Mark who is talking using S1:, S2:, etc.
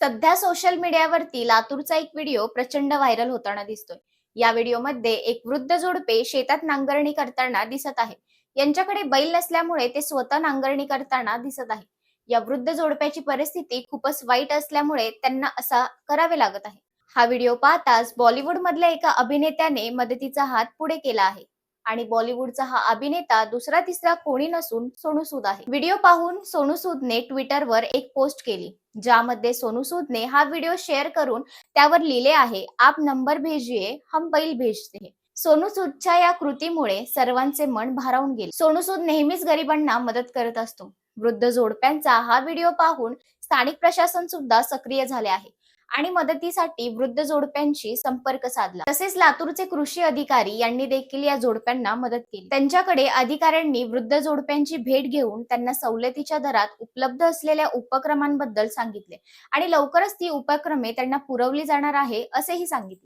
S1: सध्या सोशल मीडियावरती लातूरचा एक व्हिडिओ प्रचंड व्हायरल होताना दिसतोय. या व्हिडिओमध्ये एक वृद्ध जोडपे शेतात नांगरणी करताना दिसत आहे. यांच्याकडे बैल नसल्यामुळे ते स्वतः नांगरणी करताना दिसत आहे. या वृद्ध जोडप्याची परिस्थिती खूपच वाईट असल्यामुळे त्यांना असा करावे लागत आहे. हा व्हिडिओ पाहताच बॉलिवूड मधल्या एका अभिनेत्याने मदतीचा हात पुढे केला आहे. आणि बॉलिवूडचा हा अभिनेता दुसरा तिसरा कोणी नसून सोनू सूद आहे. व्हिडिओ पाहून सोनू सूदने ट्विटरवर एक पोस्ट केली ज्यामध्ये सोनू सूदने हा व्हिडिओ शेअर करून त्यावर लिहिले आहे आप नंबर भेजिये हम बैल भेजते हैं." सोनू सूदच्या या कृतीमुळे सर्वांचे मन भारावून गेले. सोनू सूद नेहमीच गरिबांना मदत करत असतो. वृद्ध जोडप्यांचा हा व्हिडिओ पाहून स्थानिक प्रशासन सुद्धा सक्रिय झाले आहे. आणि मदतीसाठी वृद्ध जोडप्यांशी संपर्क साधला. तसेच लातूरचे कृषी अधिकारी यांनी देखील या जोडप्यांना मदत केली. त्यांच्याकडे अधिकाऱ्यांनी वृद्ध जोडप्यांची भेट घेऊन त्यांना सवलतीच्या दरात उपलब्ध असलेल्या उपक्रमांबद्दल सांगितले आणि लवकरच ती उपक्रमे त्यांना पुरवली जाणार आहे असेही सांगितले.